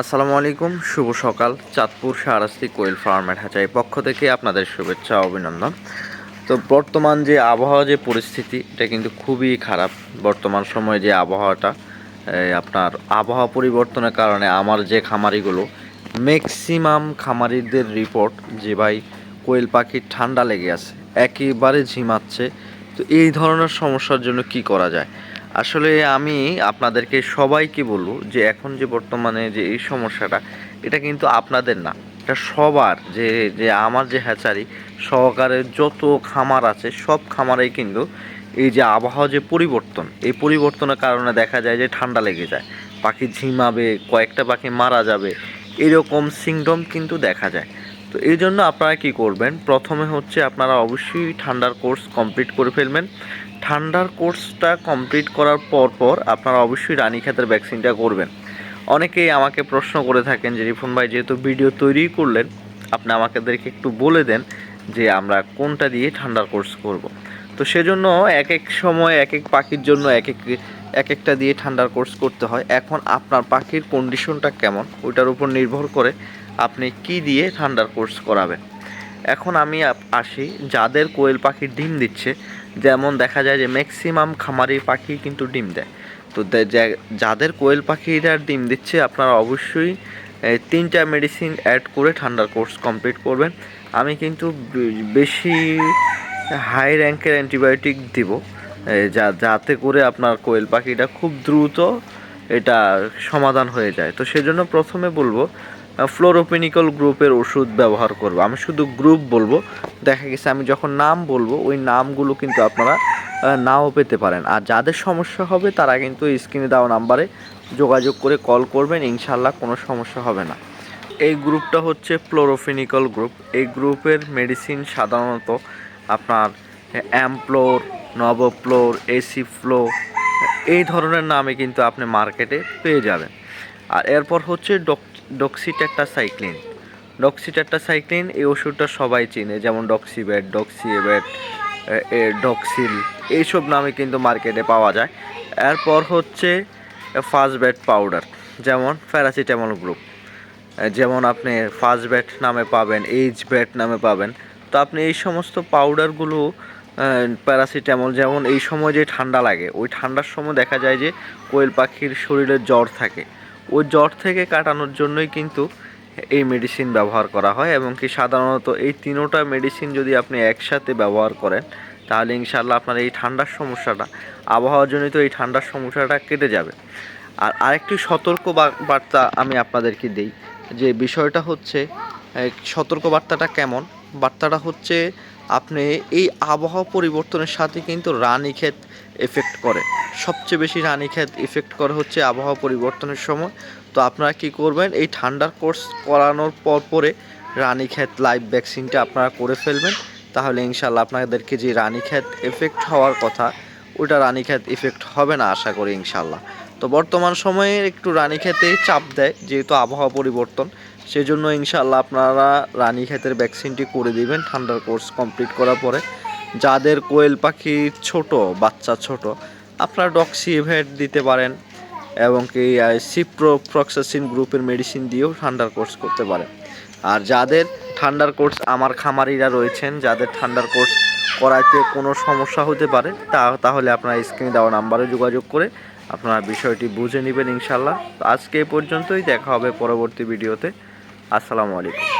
আসসালামু আলাইকুম, শুভ সকাল। চাঁদপুর শাহরাস্তি কোয়েল ফার্মের হাঁচাই পক্ষ থেকে আপনাদের শুভেচ্ছা অভিনন্দন। তো বর্তমান যে আবহাওয়া, যে পরিস্থিতি, এটা কিন্তু খুবই খারাপ। বর্তমান সময়ে যে আবহাওয়াটা আপনার আবহাওয়া পরিবর্তনের কারণে আমার যে খামারিগুলো ম্যাক্সিমাম খামারিদের রিপোর্ট যে ভাই কোয়েল পাখির ঠান্ডা লেগে আছে, একেবারে ঝিমাচ্ছে। তো এই ধরনের সমস্যার জন্য কি করা যায়? আসলে আমি আপনাদেরকে সবাইকে বলব যে এখন যে বর্তমানে যে এই সমস্যাটা, এটা কিন্তু আপনাদের না। এটা সবার যে যে আমার যে হ্যাচারি, সহকারে যত খামার আছে, সব খামারেই কিন্তু এই যে আবহাওয়া যে পরিবর্তন, এই পরিবর্তনের কারণে দেখা যায় যে ঠান্ডা লেগে যায়। পাখি ঝিমাবে, কয়েকটা পাখি মারা যাবে, এরকম সিংডম কিন্তু দেখা যায়। তো এই জন্য আপনারা কি করবেন? প্রথমে হচ্ছে আপনারা অবশ্যই ঠান্ডার কোর্স কমপ্লিট করে ফেলবেন। ঠান্ডার কোর্সটা কমপ্লিট করার পর পর আপনারা অবশ্যই রানীক্ষেতের ভ্যাকসিনটা করবেন। অনেকেই আমাকে প্রশ্ন করে থাকেন যে রিফুন ভাই, যেহেতু ভিডিও তৈরি করলেন, আপনি আমাদেরকে একটু বলে দেন যে, আমরা কোনটা দিয়ে ঠান্ডার কোর্স করব? তো সেজন্য এক এক সময় এক এক পাখির জন্য এক এক এক একটা দিয়ে ঠান্ডার কোর্স করতে হয়। এখন আপনার পাখির কন্ডিশনটা কেমন? ওইটার উপর নির্ভর করে আপনি কি দিয়ে ঠান্ডার কোর্স করাবেন। এখন আমি আসি যাদের কোয়েল পাখির ডিম দিচ্ছে। যেমন দেখা যায় যে ম্যাক্সিমাম খামারি পাখি কিন্তু ডিম দেয়। তো যাদের কোয়েল পাখিরা ডিম দিচ্ছে, আপনারা অবশ্যই তিনটা মেডিসিন অ্যাড করে ঠান্ডার কোর্স কমপ্লিট করবেন। আমি কিন্তু বেশি হাই র্যাঙ্কের অ্যান্টিবায়োটিক দিব। যা, যাতে করে আপনার কোয়েল পাখিটা খুব দ্রুত এটা সমাধান হয়ে যায়। তো সেজন্য প্রথমে বলব ফ্লোরোপেনিকল গ্রুপের ওষুধ ব্যবহার করব। আমি শুধু গ্রুপ বলব, দেখা গেছে আমি যখন নাম বলব, ওই নামগুলো কিন্তু আপনারা নাও পেতে পারেন। আর যাদের সমস্যা হবে, তারা কিন্তু স্ক্রিনে দেওয়া নাম্বারে যোগাযোগ করে কল করবেন ইনশাল্লাহ কোনো সমস্যা হবে না। এই গ্রুপটা হচ্ছে ফ্লোরোফেনিকল গ্রুপ এই গ্রুপের মেডিসিন সাধারণত আপনার অ্যামপ্লোর নবপ্লোর এসি ফ্লো এই ধরনের নামে কিন্তু আপনি মার্কেটে পেয়ে যাবেন। আর এরপর হচ্ছে ডক্সিট্যাক্টাসাইক্লিন ডক্সিট্যাক্টাসাইক্লিন এই ওষুধটা সবাই চিনে, যেমন ডক্সিব্যাট ডক্সিএব্যাট ডক্সিল, এইসব নামে কিন্তু মার্কেটে পাওয়া যায়। এরপর হচ্ছে ফার্স্ট ব্যাট পাউডার, যেমন প্যারাসিটামল গ্রুপ। যেমন আপনি ফার্স্ট ব্যাট নামে পাবেন এইচ ব্যাট নামে পাবেন। তো আপনি এই সমস্ত পাউডারগুলো প্যারাসিটামল যেমন এই সময় যে ঠান্ডা লাগে, ওই ঠান্ডার সময় দেখা যায় যে কোয়েল পাখির শরীরে জ্বর থাকে। ওই জ্বর থেকে কাটানোর জন্যই কিন্তু এই মেডিসিন ব্যবহার করা হয় এবং কি সাধারণত এই তিনোটা মেডিসিন যদি আপনি একসাথে ব্যবহার করেন, তাহলে ইনশাল্লাহ আপনার এই ঠান্ডার সমস্যাটা, আবহাওয়াজনিত এই ঠান্ডার সমস্যাটা কেটে যাবে। আর আরেকটি সতর্ক বার্তা আমি আপনাদেরকে দিই, যে বিষয়টা হচ্ছে সতর্ক বার্তাটা কেমন? বার্তাটা হচ্ছে আপনি এই আবহাওয়া পরিবর্তনের সাথে কিন্তু রানীক্ষেত এফেক্ট করে। সবচেয়ে বেশি রানীক্ষেত এফেক্ট করে হচ্ছে আবহাওয়া পরিবর্তনের সময়। তো আপনারা কি করবেন? এই ঠান্ডার কোর্স করানোর পর পরে রানীক্ষেত লাইভ ভ্যাকসিনটা আপনারা করে ফেলবেন। তাহলে ইনশাল্লাহ আপনাদেরকে যে রানীক্ষেত এফেক্ট হওয়ার কথা, ওটা রানীক্ষেত এফেক্ট হবে না আশা করি ইনশাল্লাহ তো বর্তমান সময়ে একটু রানীক্ষেতে চাপ দেয়, যেহেতু আবহাওয়া পরিবর্তন। সেজন্য ইনশাল্লাহ আপনারা রানীক্ষেতের ভ্যাকসিনটি করে দিবেন, ঠান্ডার কোর্স কমপ্লিট করার পরে। যাদের কোয়েল পাখি ছোট, বাচ্চা ছোট, আপনারা ডক্সিভেট দিতে পারেন এবং কি সিপ্রো প্রক্সাসিন গ্রুপের মেডিসিন দিয়েও ঠান্ডার কোর্স করতে পারেন। আর যাদের ঠান্ডার কোর্স আমার খামারিরা রয়েছেন, যাদের ঠান্ডার কোর্স করাইতে কোনো সমস্যা হতে পারে, তা, তাহলে আপনারা স্ক্রিনে দেওয়া নাম্বারে যোগাযোগ করে আপনারা বিষয়টি বুঝে নেবেন ইনশাল্লাহ আজকে এই পর্যন্তই, দেখা হবে পরবর্তী ভিডিওতে। আসসালামু আলাইকুম